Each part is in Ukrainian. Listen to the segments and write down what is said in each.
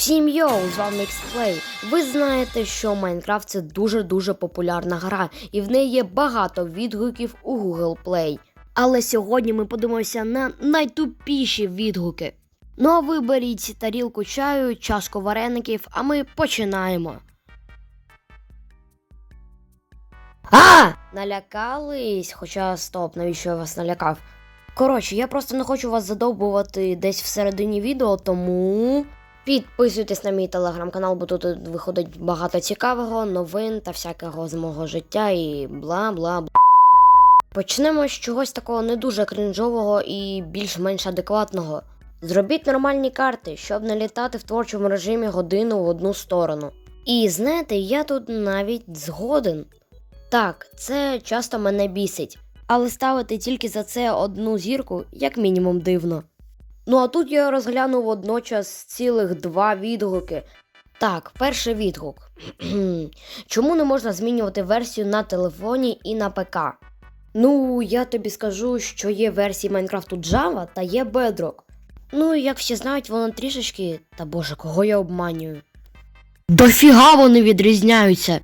Всім йоу, з вами Xplay. Ви знаєте, що Майнкрафт це дуже-дуже популярна гра, і в неї є багато відгуків у Google Play. Але сьогодні ми подивимося на найтупіші відгуки. Ну а ви беріть тарілку чаю, чашку вареників, а ми починаємо. А! Налякались, хоча стоп, навіщо я вас налякав? Коротше, я просто не хочу вас задовбувати десь всередині відео, тому підписуйтесь на мій телеграм-канал, бо тут виходить багато цікавого, новин та всякого з мого життя і бла бла бла. Почнемо з чогось такого не дуже крінжового і більш-менш адекватного. Зробіть нормальні карти, щоб не літати в творчому режимі годину в одну сторону. І знаєте, я тут навіть згоден. Так, це часто мене бісить, але ставити тільки за це одну зірку, як мінімум, дивно. Ну а тут я розглянув водночас цілих два відгуки. Так, перший відгук. Чому не можна змінювати версію на телефоні і на ПК? Ну, я тобі скажу, що є версії Майнкрафту Java та є Bedrock. Ну, як всі знають, воно трішечки. Та боже, кого я обманюю? Дофіга вони відрізняються.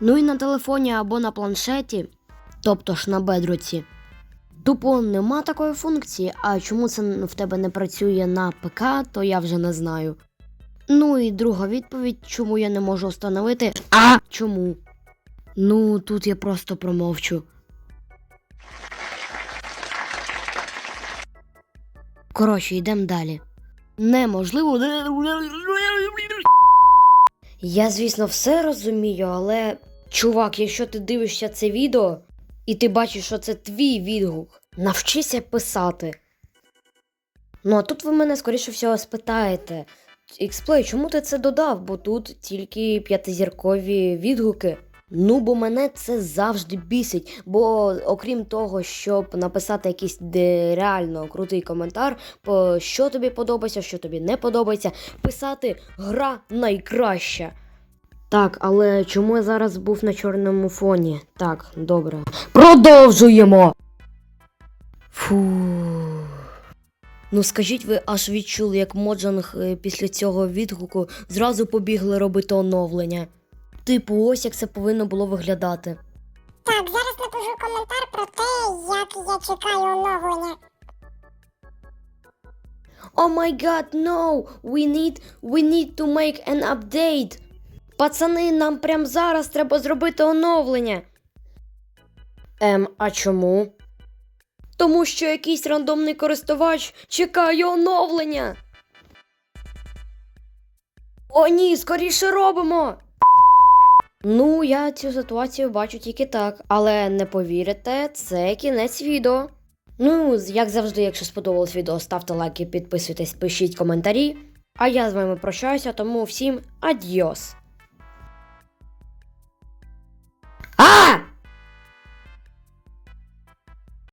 Ну і на телефоні або на планшеті, тобто ж на бедроці. Тупо нема такої функції, а чому це в тебе не працює на ПК, то я вже не знаю. Ну і друга відповідь, чому я не можу встановити. А чому? Ну, тут я просто промовчу. Коротше, йдемо далі. Неможливо. Я, звісно, все розумію, але. Чувак, якщо ти дивишся це відео і ти бачиш, що це твій відгук, навчися писати. Ну, а тут ви мене, скоріше всього, спитаєте. Xplay, чому ти це додав? Бо тут тільки п'ятизіркові відгуки. Ну, бо мене це завжди бісить. Бо окрім того, щоб написати якийсь реально крутий коментар, що тобі подобається, що тобі не подобається, писати гра найкраща. Так, але чому я зараз був на чорному фоні? Так, добре. Продовжуємо. Фу. Ну скажіть, ви аж відчули, як Моджанг е, після цього відгуку зразу побігли робити оновлення. Типу, ось як це повинно було виглядати. Так, зараз напишу коментар про те, як я чекаю оновлення. О май гад, no! We need, we need to make an update! Пацани, нам прямо зараз треба зробити оновлення. Ем, а чому? Тому що якийсь рандомний користувач чекає оновлення. О, ні, скоріше робимо. Ну, я цю ситуацію бачу тільки так, але не повірите, це кінець відео. Ну, як завжди, якщо сподобалось відео, ставте лайки, підписуйтесь, пишіть коментарі. А я з вами прощаюся, тому всім адьос. А!